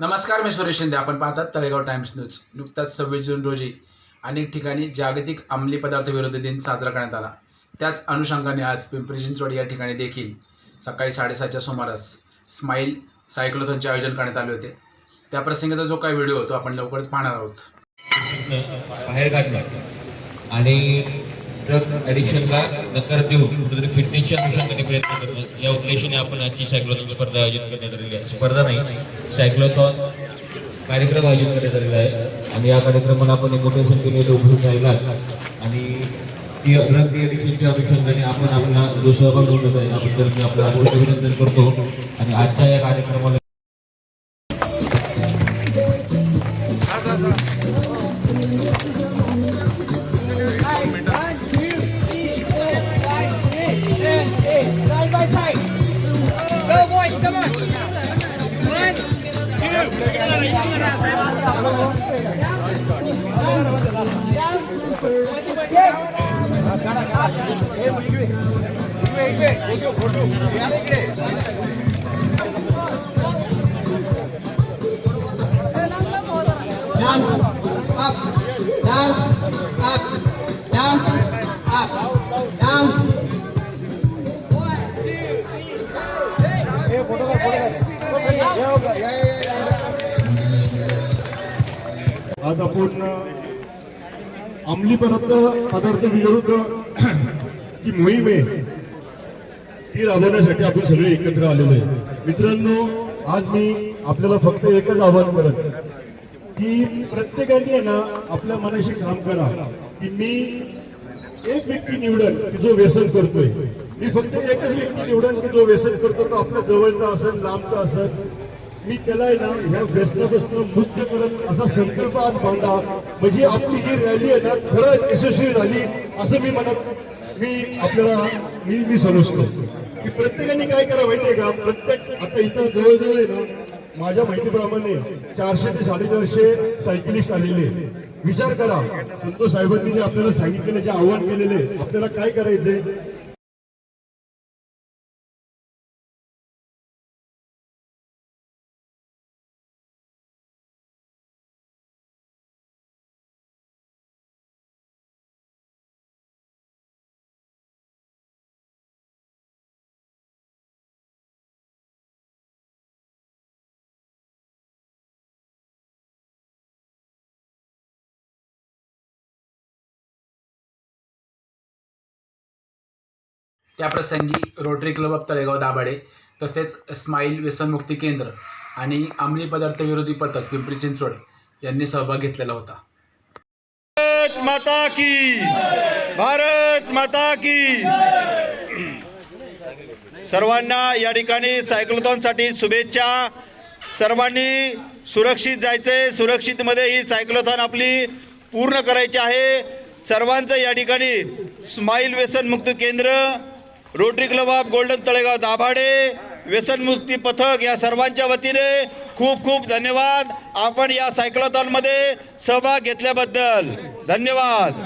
नमस्कार मी सुरेश शिंदे. आपण पाहतात तळेगाव टाइम्स न्यूज. नुकताच सव्वीस जून रोजी अनेक ठिकाणी जागतिक अंमली पदार्थ विरोधी दिन साजरा करण्यात आला. त्याच अनुषंगाने आज पिंपरी चिंचवड या ठिकाणी देखील सकाळी साडेसातच्या सुमारास स्माईल सायक्लोथॉनचे आयोजन करण्यात आले होते. त्या प्रसंगाचा जो काही व्हिडिओ तो आपण लवकरच पाहणार आहोत. बाहेर काढणं आणि ड्रग ॲडिक्शनला नकार देऊन कुठेतरी फिटनेसच्या अनुषंगाने प्रयत्न करतो या उद्देशाने आपण आजची सायक्लोथॉन स्पर्धा आयोजित करण्यात आलेली आहे. स्पर्धा नाही सायक्लोथॉन कार्यक्रम आयोजित करण्यात आलेला आहे. आणि या कार्यक्रमाला आपण मोठ्या संख्येने लोक राहिला आणि ती ड्रग ॲडिक्शनच्या अनुषंगाने आपण आपला जो सहभाग घेऊन आहे. याबद्दल मी आपलं अभिनंदन करतो. आणि आजच्या या कार्यक्रमाला Yeah, yeah, yeah. आज आपण अंमली पदार्थ पदार्थ विरुद्ध जी मोहीम आहे ती राबवण्यासाठी आपण सगळे एकत्र आलेलो आहे. मित्रांनो आज मी आपल्याला फक्त एकच आव्हान करत की प्रत्येकाने आहे ना आपल्या मनाशी काम करा की मी एक व्यक्ती निवडन की जो व्यसन करतोय. मी फक्त एकच व्यक्ती निवडन की जो व्यसन करतो तो आपल्या जवळचा असेल लांबचा असेल मी त्याला आहे ना ह्या व्यसनापासून मुक्त करत असा संकल्प आज बांधा. म्हणजे आपली ही रॅली आहे ना खरंच यशस्वी झाली असं मी म्हणत मी आपल्याला मी मी समजतो. की प्रत्येकाने काय करा माहितीये का? प्रत्येक आता इथं जवळजवळ आहे ना माझ्या माहितीप्रमाणे चारशे ते साडेचारशे सायकलिस्ट आलेले विचार करा संतोष साहेबांनी जे आपल्याला सांगितलेले जे आव्हान केलेले आपल्याला काय करायचंय? त्याप्रसंगी Rotary Club of Talegaon Dabhade तसेच स्माईल व्यसनमुक्ती केंद्र आणि अंमली पदार्थ विरोधी पथक पिंपरी चिंचवड यांनी सहभाग घेतलेला होता. भारत माता की भारत माता की. सर्वांना या ठिकाणी सायक्लोथॉनसाठी शुभेच्छा. सर्वांनी सुरक्षित जायचे सुरक्षितमध्ये ही सायक्लोथॉन आपली पूर्ण करायची आहे. सर्वांचं या ठिकाणी स्माईल व्यसनमुक्त केंद्र Rotary Club of Golden Talegaon Dabhade व्यसनमुक्ती पथक या सर्वांच्या वतीने खूप खूप धन्यवाद. आपण या सायक्लोथॉनमध्ये सहभाग घेतल्याबद्दल धन्यवाद.